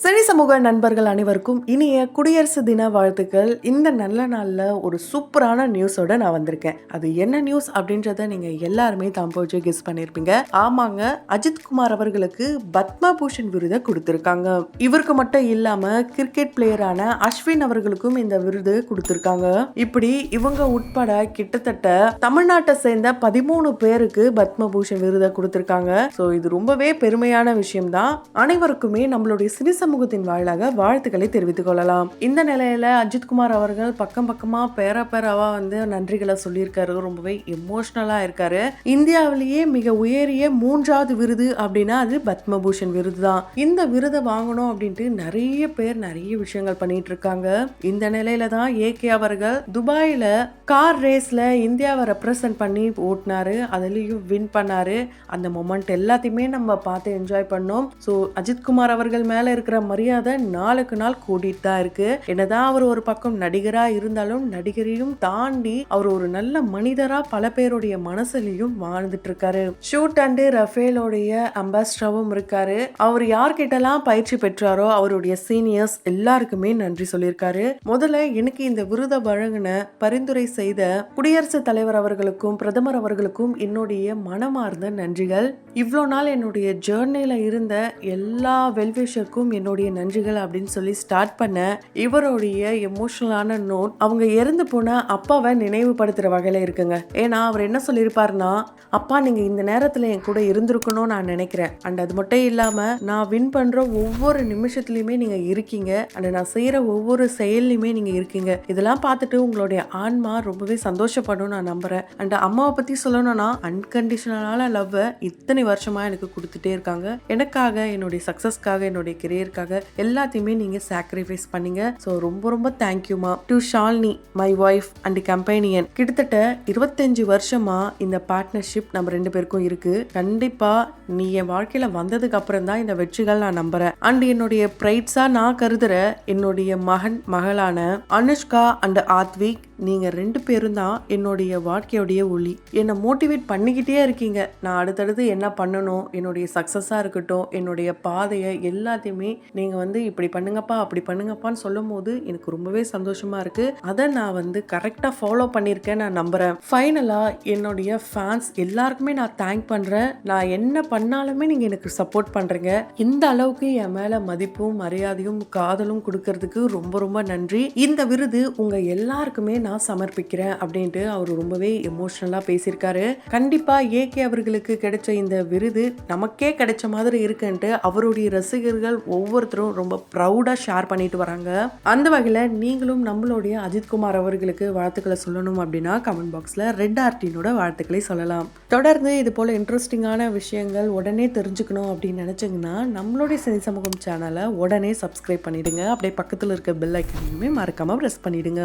Cine சமூக நண்பர்கள் அனைவருக்கும் இனிய குடியரசு தின வாழ்த்துக்கள். இந்த நல்ல நாளில் ஒரு சூப்பரான நியூஸோட நான் வந்திருக்கேன். அது என்ன நியூஸ் அப்படின்றத நீங்க எல்லாருமே தாம்போச்சு கெஸ் பண்ணியிருப்பீங்க ஆமாங்க அஜித் குமார் அவர்களுக்கு பத்ம பூஷன் விருதை கொடுத்துருக்காங்க. இவருக்கு மட்டும் இல்லாம கிரிக்கெட் பிளேயரான அஸ்வின் அவர்களுக்கும் இந்த விருது கொடுத்துருக்காங்க. இப்படி இவங்க உட்பட கிட்டத்தட்ட தமிழ்நாட்டை சேர்ந்த பதிமூணு பேருக்கு பத்ம பூஷன் விருதை கொடுத்துருக்காங்க. ஸோ இது ரொம்பவே பெருமையான விஷயம்தான். அனைவருக்குமே நம்மளுடைய சினி சமூகத்தின் வாயிலாக வாழ்த்துக்களை தெரிவித்துக் கொள்ளலாம். இந்த நிலையில அஜித்குமார் அவர்கள் பக்கம் பக்கமா பேர பேராவா வந்து நன்றிகளை சொல்லியிருக்காரு. ரொம்பவே எமோஷனலா இருக்காரு. இந்தியாவிலேயே மிக உயரிய மூன்றாவது விருது அப்படின்னா அது பத்மபூஷன் விருது தான். இந்த விருதை வாங்கணும் அப்படின்ட்டு நிறைய பேர் நிறைய விஷயங்கள் பண்ணிட்டு இருக்காங்க இந்த நிலையில தான் ஏகே அவர்கள் துபாயில கார் ரேஸ்ல இந்தியாவை ரெப்ரசன்ட் பண்ணி ஓட்டினாரு. அதுலயும் வின் பண்ணாரு. அந்த மொமெண்ட் எல்லாத்தையுமே நம்ம பார்த்து என்ஜாய் பண்ணோம். ஸோ அஜித்குமார் அவர்கள் மேல இருக்கிற மரியாதை நாளுக்கு நாள் கூட்டிட்டு தான் இருக்கு. என்னதான் அவர் ஒரு பக்கம் நடிகரா இருந்தாலும் நடிகரையும் தாண்டி அவர் ஒரு நல்ல மனிதரா பல பேருடைய மனசுலயும் வாழ்ந்துட்டு இருக்காரு. ஷூட் அண்டு ரஃபேலோடைய அம்பாஸ்டராவும் இருக்காரு. அவர் யார்கிட்டலாம் பயிற்சி பெற்றாரோ அவருடைய சீனியர்ஸ் எல்லாருக்குமே நன்றி சொல்லியிருக்காரு. முதல்ல எனக்கு இந்த விருதை வழங்கின பரிந்துரை செய்த குடியரசுத் தலைவர் அவர்களுக்கும் பிரதமர் அவர்களுக்கும் என்னுடைய மனமார்ந்த நன்றிகள். இவ்வளோ நாள் என்னுடைய ஜேர்னில இருந்த எல்லா வெல்விஷருக்கும் என்னுடைய நன்றிகள் அப்படின்னு சொல்லி ஸ்டார்ட் பண்ண இவருடைய எமோஷனலான நோட் அவங்க இறந்து போன அப்பாவை நினைவுபடுத்துற வகையில இருக்குங்க. ஏன்னா அவர் என்ன சொல்லியிருப்பாருன்னா அப்பா நீங்க இந்த நேரத்துல என் கூட இருந்திருக்கணும்னு நான் நினைக்கிறேன். அண்ட் அது மட்டும் இல்லாம நான் வின் பண்ற ஒவ்வொரு நிமிஷத்துலயுமே நீங்க இருக்கீங்க. அண்ட் நான் செய்யற ஒவ்வொரு செயல்லையுமே நீங்க இருக்கீங்க. இதெல்லாம் பார்த்துட்டு உங்களுடைய ஆன்மா ரொம்பவே சந்தோஷப்படும் நான் நம்புறேன். அண்ட் அம்மாவை பத்தி சொல்லணும்னா அன்கண்டிஷனலான லவ்வை இத்தனை வருஷமா எனக்கு கொடுத்துட்டே இருக்காங்க. எனக்காக என்னுடைய சக்சஸ்க்காக என்னுடைய கெரியருக்காக எல்லாத்தையுமே நீங்க சாக்ரிஃபைஸ் பண்ணீங்க. ஸோ ரொம்ப ரொம்ப தேங்க்யூமா to Shalini my wife and companion கிட்டத்தட்ட இருபத்தஞ்சு வருஷமா இந்த பார்ட்னர்ஷிப் நம்ம ரெண்டு பேருக்கும் இருக்கு. கண்டிப்பா நீ என் வாழ்க்கையில வந்ததுக்கு அப்புறம் தான் இந்த வெற்றிகள் நான் நம்புறேன். அண்ட் என்னுடைய பிரைட்ஸா நான் கருதுற என்னுடைய மகன் மகளான அனுஷ்கா அண்ட் ஆத்விக் நீங்க ரெண்டு பேரும் தான் என்னுடைய வாழ்க்கையோடைய ஒளி. என்னை மோட்டிவேட் பண்ணிக்கிட்டே இருக்கீங்க. நான் அடுத்தடுத்து என்ன பண்ணணும்? என்னுடைய சக்ஸஸாக இருக்கட்டும் என்னுடைய பாதையை எல்லாத்தையுமே நீங்கள் வந்து இப்படி பண்ணுங்கப்பா அப்படி பண்ணுங்கப்பான்னு சொல்லும் போது எனக்கு ரொம்பவே சந்தோஷமா இருக்கு. அதை நான் வந்து கரெக்டாக ஃபாலோ பண்ணியிருக்கேன் நான் நம்புறேன். ஃபைனலாக என்னுடைய ஃபேன்ஸ் எல்லாருக்குமே நான் தேங்க் பண்ணுறேன் நான் என்ன பண்ணாலுமே நீங்கள் எனக்கு சப்போர்ட் பண்ணுறீங்க இந்த அளவுக்கு என் மேலே மதிப்பும் மரியாதையும் காதலும் கொடுக்கறதுக்கு ரொம்ப ரொம்ப நன்றி. இந்த விருது உங்கள் எல்லாருக்குமே நான் சமர்ப்பிக்கிறேன் அப்படின்ட்டு அவர் ரொம்பவே எமோஷ்னலாக பேசியிருக்காரு. கண்டிப்பாக ஏகே அவர்களுக்கு கிடைச்ச இந்த விருது நமக்கே கிடைச்ச மாதிரி இருக்குன்ட்டு அவருடைய ரசிகர்கள் ஒவ்வொருத்தரும் ரொம்ப ப்ரௌடாக ஷேர் பண்ணிட்டு வராங்க. அந்த வகையில் நீங்களும் நம்மளுடைய அஜித்குமார் அவர்களுக்கு வாழ்த்துக்களை சொல்லணும் அப்படின்னா கமெண்ட் பாக்ஸில் ரெட் ஆர்டினோட வாழ்த்துக்களை சொல்லலாம். தொடர்ந்து இது போல் இன்ட்ரெஸ்டிங்கான விஷயங்கள் உடனே தெரிஞ்சுக்கணும் அப்படின்னு நினச்சிங்கன்னா நம்மளுடைய சனி சமூகம் சேனலை உடனே சப்ஸ்கிரைப் பண்ணிடுங்க. அப்படியே பக்கத்தில் இருக்க பெல் ஐக்கனையுமே மறக்காமல் ப்ரெஸ் பண்ணிவிடுங்க